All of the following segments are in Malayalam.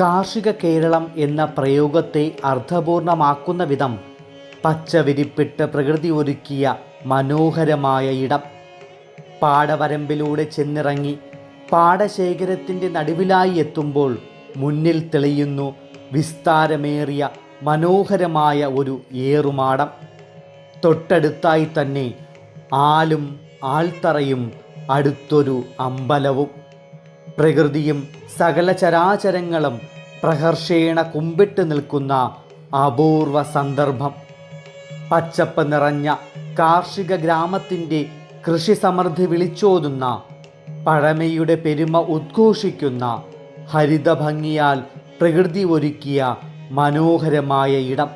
കാർഷിക കേരളം എന്ന പ്രയോഗത്തെ അർത്ഥപൂർണമാക്കുന്ന വിധം പച്ചവിരിപ്പിട്ട് പ്രകൃതി ഒരുക്കിയ മനോഹരമായ ഇടം. പാടവരമ്പിലൂടെ ചെന്നിറങ്ങി പാടശേഖരത്തിന്റെ നടുവിലായി എത്തുമ്പോൾ മുന്നിൽ തെളിയുന്നു വിസ്താരമേറിയ മനോഹരമായ ഒരു ഏറുമാടം. തൊട്ടടുത്തായി തന്നെ ആലും ആൾത്തറയും അടുത്തൊരു അമ്പലവും. പ്രകൃതിയും സകല ചരാചരങ്ങളും പ്രഹർഷേണ കുമ്പിട്ട് നിൽക്കുന്ന അപൂർവ സന്ദർഭം. പച്ചപ്പ് നിറഞ്ഞ കാർഷിക ഗ്രാമത്തിന്റെ കൃഷി സമൃദ്ധി വിളിച്ചോതുന്ന പഴമയുടെ പെരുമ ഉദ്ഘോഷിക്കുന്ന ഹരിതഭംഗിയാൽ പ്രകൃതി ഒരുക്കിയ മനോഹരമായ ഇടം.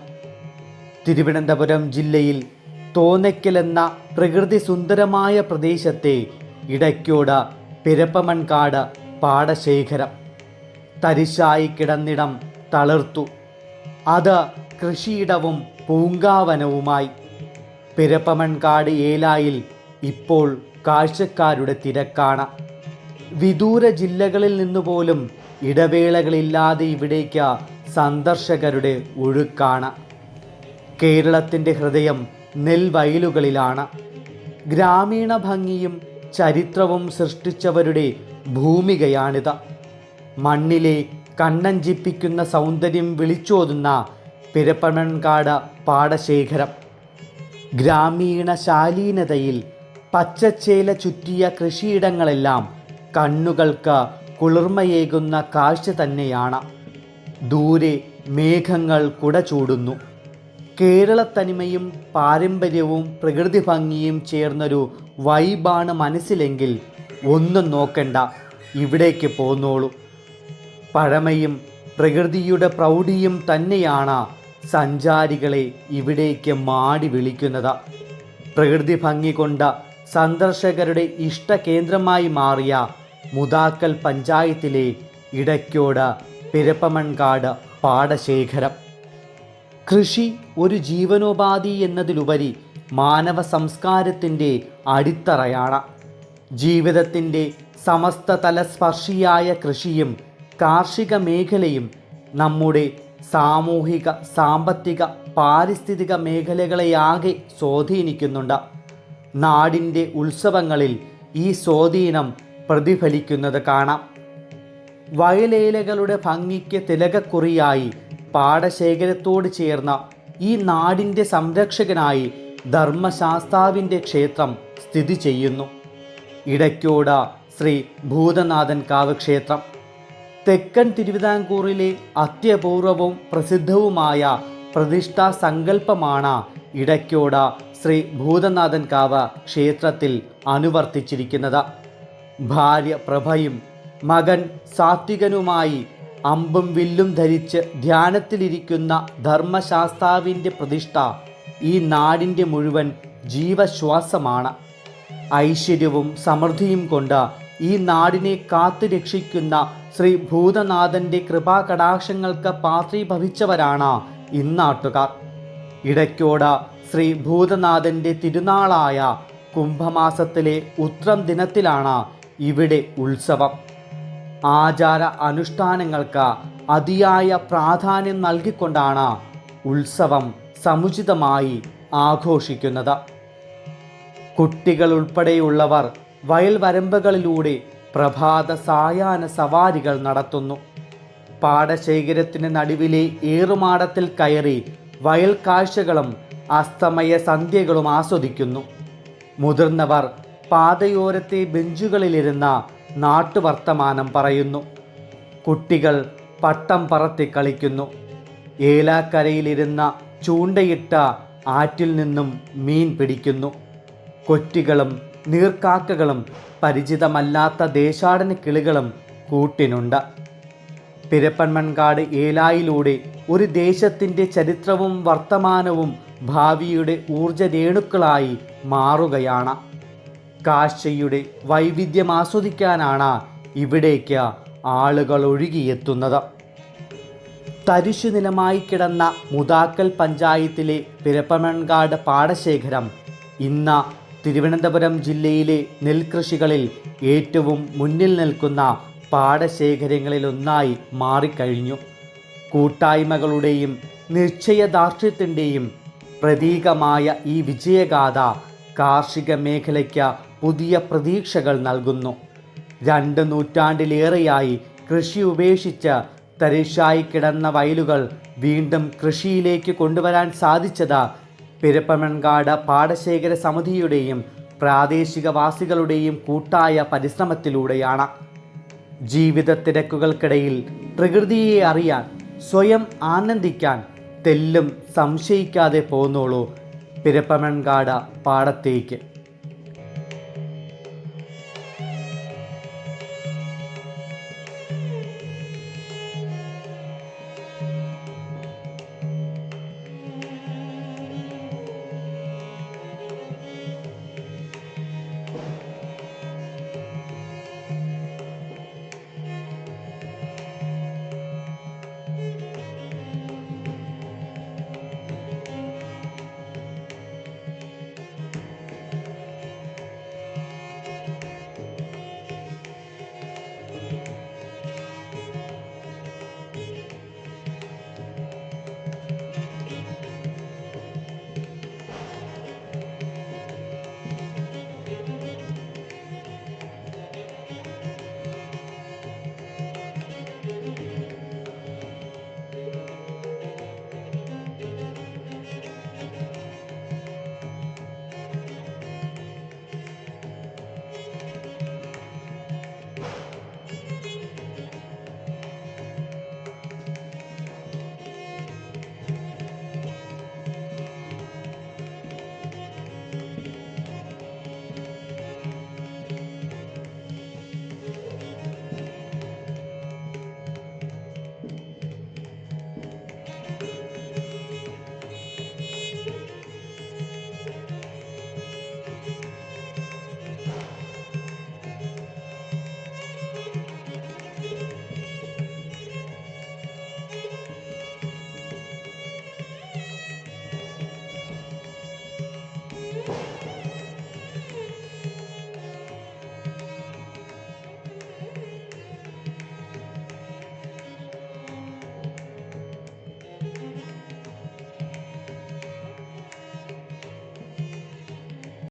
തിരുവനന്തപുരം ജില്ലയിൽ തോന്നയ്ക്കൽ എന്ന പ്രകൃതി സുന്ദരമായ പ്രദേശത്തെ ഇടയ്ക്കോട് പിരപ്പമൺകാട് പാടശേഖരം. തരിശായി കിടന്നിടം തളിർത്തു. അത് കൃഷിയിടവും പൂങ്കാവനവുമായി. പിരപ്പമൺകാട് ഏലായിൽ ഇപ്പോൾ കാഴ്ചക്കാരുടെ തിരക്കാണ്. വിദൂര ജില്ലകളിൽ നിന്നുപോലും ഇടവേളകളില്ലാതെ ഇവിടേക്ക് സന്ദർശകരുടെ ഒഴുക്കാണ്. കേരളത്തിന്റെ ഹൃദയം നെൽവയലുകളിലാണ്. ഗ്രാമീണ ഭംഗിയും ചരിത്രവും സൃഷ്ടിച്ചവരുടെ ഭൂമികയാണിത്. മണ്ണിലെ കണ്ണഞ്ചിപ്പിക്കുന്ന സൗന്ദര്യം വിളിച്ചോതുന്ന പിരപ്പണൻകാട് പാടശേഖരം. ഗ്രാമീണ ശാലീനതയിൽ പച്ചച്ചേല ചുറ്റിയ കൃഷിയിടങ്ങളെല്ലാം കണ്ണുകൾക്ക് കുളിർമയേകുന്ന കാഴ്ച തന്നെയാണ്. ദൂരെ മേഘങ്ങൾ കുട ചൂടുന്നു. കേരളത്തനിമയും പാരമ്പര്യവും പ്രകൃതി ഭംഗിയും ചേർന്നൊരു വൈബാണ് മനസ്സിലെങ്കിൽ ഒന്നും നോക്കണ്ട. ഇവിടേക്ക് പോന്നോളൂ. പഴമയും പ്രകൃതിയുടെ പ്രൗഢിയും തന്നെയാണ് സഞ്ചാരികളെ ഇവിടേക്ക് മാടി വിളിക്കുന്നത്. പ്രകൃതി ഭംഗി കൊണ്ട സന്ദർശകരുടെ ഇഷ്ട കേന്ദ്രമായി മാറിയ മുതാക്കൽ പഞ്ചായത്തിലെ ഇടയ്ക്കോട് പിരപ്പമൺകാട് പാടശേഖരം. കൃഷി ഒരു ജീവനോപാധി എന്നതിലുപരി മാനവ സംസ്കാരത്തിന്റെ അടിത്തറയാണ്. ജീവിതത്തിന്റെ സമസ്ത തലസ്പർശിയായ കൃഷിയും കാർഷിക മേഖലയും നമ്മുടെ സാമൂഹിക സാമ്പത്തിക പാരിസ്ഥിതിക മേഖലകളെയാകെ സ്വാധീനിക്കുന്നുണ്ട്. നാടിന്റെ ഉത്സവങ്ങളിൽ ഈ സ്വാധീനം പ്രതിഫലിക്കുന്നത് കാണാം. വയലേലകളുടെ ഭംഗിക്ക് തിലകക്കുറിയായി പാടശേഖരത്തോട് ചേർന്ന ഈ നാടിന്റെ സംരക്ഷകനായി ധർമ്മശാസ്താവിന്റെ ക്ഷേത്രം സ്ഥിതി ചെയ്യുന്നു. ഇടയ്ക്കോട് ശ്രീ ഭൂതനാഥൻ കാവ് ക്ഷേത്രം തെക്കൻ തിരുവിതാംകൂറിലെ അത്യപൂർവവും പ്രസിദ്ധവുമായ പ്രതിഷ്ഠാ സങ്കല്പമാണ് ഇടയ്ക്കോട ശ്രീ ഭൂതനാഥൻ കാവ് ക്ഷേത്രത്തിൽ അനുവർത്തിച്ചിരിക്കുന്നത്. ഭാര്യ പ്രഭയും മകൻ സാത്വികനുമായി അമ്പും വില്ലും ധരിച്ച് ധ്യാനത്തിലിരിക്കുന്ന ധർമ്മശാസ്താവിന്റെ പ്രതിഷ്ഠ ഈ നാടിന്റെ മുഴുവൻ ജീവശ്വാസമാണ്. ഐശ്വര്യവും സമൃദ്ധിയും കൊണ്ട് ഈ നാടിനെ കാത്തു രക്ഷിക്കുന്ന ശ്രീ ഭൂതനാഥന്റെ കൃപാകടാക്ഷങ്ങൾക്ക് പാത്രീഭവിച്ചവരാണ് ഇന്നാട്ടുകാർ ഇടയ്ക്കോട് ശ്രീ ഭൂതനാഥന്റെ തിരുനാളായ കുംഭമാസത്തിലെ ഉത്രം ദിനത്തിലാണ് ഇവിടെ ഉത്സവം. ആചാര അനുഷ്ഠാനങ്ങൾക്ക് അതിയായ പ്രാധാന്യം നൽകിക്കൊണ്ടാണ് ഉത്സവം സമുചിതമായി ആഘോഷിക്കുന്നത്. കുട്ടികൾ ഉൾപ്പെടെയുള്ളവർ വയൽ വരമ്പുകളിലൂടെ പ്രഭാത സായാഹ്ന സവാരികൾ നടത്തുന്നു. പാടശേഖരത്തിന് നടുവിലെ ഏറുമാടത്തിൽ കയറി വയൽ കാഴ്ചകളും അസ്തമയ സന്ധ്യകളും ആസ്വദിക്കുന്നു. മുതിർന്നവർ പാതയോരത്തെ ബെഞ്ചുകളിലിരുന്ന നാട്ടുവർത്തമാനം പറയുന്നു. കുട്ടികൾ പട്ടം പറത്തി കളിക്കുന്നു. ഏലാക്കരയിലിരുന്ന ചൂണ്ടയിട്ട ആറ്റിൽ നിന്നും മീൻ പിടിക്കുന്നു. കൊറ്റികളും നീർക്കാക്കകളും പരിചിതമല്ലാത്ത ദേശാടന കിളികളും കൂട്ടിനുണ്ട്. പിരപ്പൻമൺകാട് ഏലായിലൂടെ ഒരു ദേശത്തിന്റെ ചരിത്രവും വർത്തമാനവും ഭാവിയുടെ ഊർജ രേണുക്കളായി മാറുകയാണ്. കാഴ്ചയുടെ വൈവിധ്യം ആസ്വദിക്കാനാണ് ഇവിടേക്ക് ആളുകൾ ഒഴുകിയെത്തുന്നത്. തരിശു നിലമായി കിടന്ന മുതാക്കൽ പഞ്ചായത്തിലെ പിരപ്പമൺകാട് പാടശേഖരം ഇന്ന് തിരുവനന്തപുരം ജില്ലയിലെ നെൽകൃഷികളിൽ ഏറ്റവും മുന്നിൽ നിൽക്കുന്ന പാടശേഖരങ്ങളിലൊന്നായി മാറിക്കഴിഞ്ഞു. കൂട്ടായ്മകളുടെയും നിശ്ചയദാർഢ്യത്തിന്റെയും പ്രതീകമായ ഈ വിജയഗാഥ കാർഷിക മേഖലയ്ക്ക് പുതിയ പ്രതീക്ഷകൾ നൽകുന്നു. രണ്ട് നൂറ്റാണ്ടിലേറെയായി കൃഷി ഉപേക്ഷിച്ച് തരിശായി കിടന്ന വയലുകൾ വീണ്ടും കൃഷിയിലേക്ക് കൊണ്ടുവരാൻ സാധിച്ചത് പെരുപ്പമൺകാട് പാടശേഖര സമിതിയുടെയും പ്രാദേശിക വാസികളുടെയും കൂട്ടായ പരിശ്രമത്തിലൂടെയാണ്. ജീവിത തിരക്കുകൾക്കിടയിൽ പ്രകൃതിയെ അറിയാൻ സ്വയം ആനന്ദിക്കാൻ തെല്ലും സംശയിക്കാതെ പോന്നോളൂ പിരപ്പമൺകാട് പാടത്തേക്ക്.